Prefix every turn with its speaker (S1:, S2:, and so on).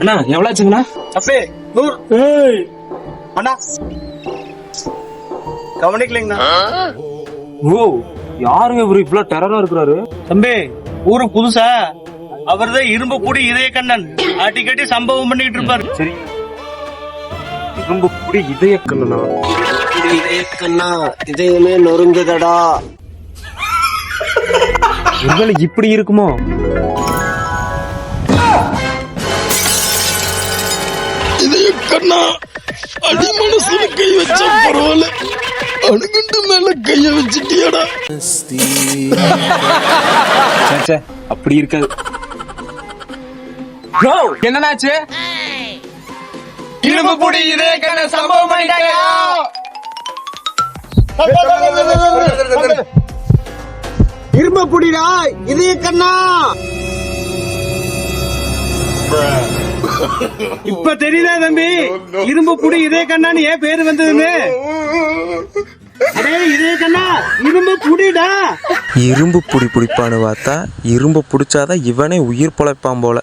S1: அண்ணா எவ்வளவு ஆச்சுங்கண்ணா
S2: அப்பே நூறு அண்ணா. கவனிக்கலைங்கண்ணா.
S1: ஓ யாருங்க இவரு? இவ்வளவு டெரரா இருக்கிறாரு.
S2: தம்பி ஊரு புதுசா. அவர்தான் இரும்பு கூடி இதய கண்ணன் அடிக்கடி சம்பவம் பண்ணிட்டு இருப்பாரு.
S1: சரி. ரொம்ப புடி இதய கண்ணனா
S3: கண்ணா இதயமே நொறுங்குதடா.
S1: ஒருவேளை இப்படி இருக்குமோ?
S4: கண்ணா அடி மனசுல கை வச்சா பரவாயில்ல. அணுகுண்டு மேல கைய வச்சுட்டியாடா.
S1: ச்சே, ச்சே, அப்படி இருக்காது. என்னன்னாச்சு இரும்பு புடி இதய கண்ண சம்பவம் பண்ணிட்டாங்க
S3: இரும்ப புடிடா இதய கண்ணா.
S2: இப்ப தெரியுதா தம்பி? இரும்பு புடி இதய கண்ணான்னு ஏன் பேரு வந்ததுன்னு? அடே இதய கண்ணா இரும்பு புடிடா.
S5: இரும்பு புடி பிடிப்பான்னு பார்த்தா இரும்பு பிடிச்சாதான் இவனே உயிர் பொழைப்பான் போல.